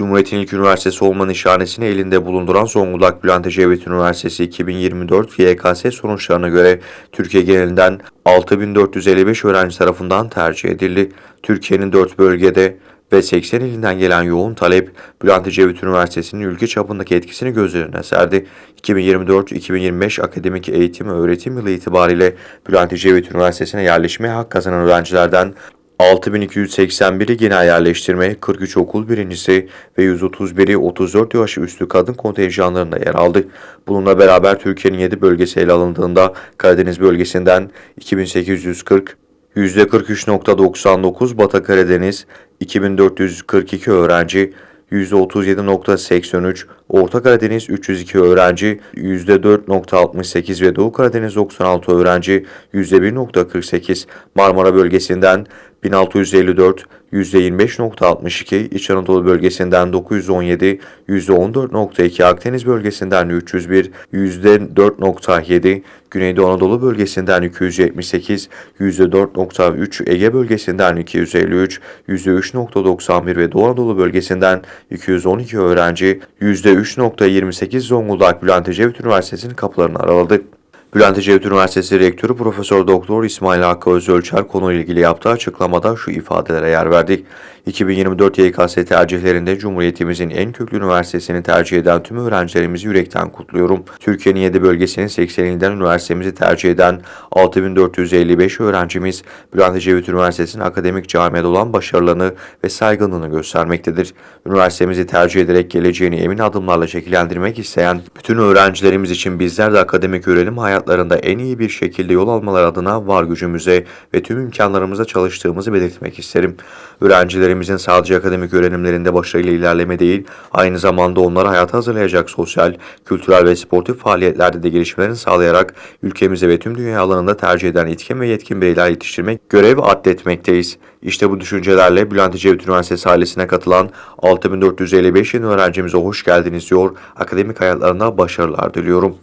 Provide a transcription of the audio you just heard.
Cumhuriyet'in ilk üniversitesi olma nişanesini elinde bulunduran Zonguldak Bülent Ecevit Üniversitesi 2024 YKS sonuçlarına göre Türkiye genelinden 6455 öğrenci tarafından tercih edildi. Türkiye'nin 4 bölgede ve 80 ilinden gelen yoğun talep Bülent Ecevit Üniversitesi'nin ülke çapındaki etkisini göz önüne serdi. 2024-2025 akademik eğitim ve öğretim yılı itibariyle Bülent Ecevit Üniversitesi'ne yerleşmeye hak kazanan öğrencilerden 6281'i genel yerleştirme, 43 okul birincisi ve 131'i 34 yaş üstü kadın kontenjanlarında yer aldı. Bununla beraber Türkiye'nin 7 bölgesi ele alındığında Karadeniz bölgesinden 2840, %43.99 Batı Karadeniz, 2442 öğrenci, %37.83, Orta Karadeniz 302 öğrenci, %4.68 ve Doğu Karadeniz 96 öğrenci, %1.48, Marmara bölgesinden 1654, %25.62, İç Anadolu bölgesinden 917, %14.2, Akdeniz bölgesinden 301, %4.7, Güneydoğu Anadolu bölgesinden 278, %4.3, Ege bölgesinden 253, %3.91 ve Doğu Anadolu bölgesinden 212 öğrenci, %3.28 Zonguldak Bülent Ecevit Üniversitesi'nin kapılarını araladı. Bülent Ecevit Üniversitesi Rektörü Profesör Doktor İsmail Hakkı Özölçer konuyla ilgili yaptığı açıklamada şu ifadelere yer verdi. 2024 YKS tercihlerinde Cumhuriyetimizin en köklü üniversitesini tercih eden tüm öğrencilerimizi yürekten kutluyorum. Türkiye'nin 7 bölgesinin 80 ilinden üniversitemizi tercih eden 6455 öğrencimiz Bülent Ecevit Üniversitesi'nin akademik camiada olan başarılarını ve saygınlığını göstermektedir. Üniversitemizi tercih ederek geleceğini emin adımlarla şekillendirmek isteyen bütün öğrencilerimiz için bizler de akademik öğrenim hayatlarında en iyi bir şekilde yol almaları adına var gücümüze ve tüm imkanlarımıza çalıştığımızı belirtmek isterim. Öğrencilerimizin sadece akademik öğrenimlerinde başarıyla ilerleme değil, aynı zamanda onları hayata hazırlayacak sosyal, kültürel ve sportif faaliyetlerde de gelişmelerini sağlayarak ülkemize ve tüm dünya alanında tercih eden etkin ve yetkin bireyler yetiştirmek, görev adletmekteyiz. İşte bu düşüncelerle Bülent Ecevit Üniversitesi ailesine katılan 6455 yeni öğrencimize hoş geldiniz diyor, akademik hayatlarına başarılar diliyorum.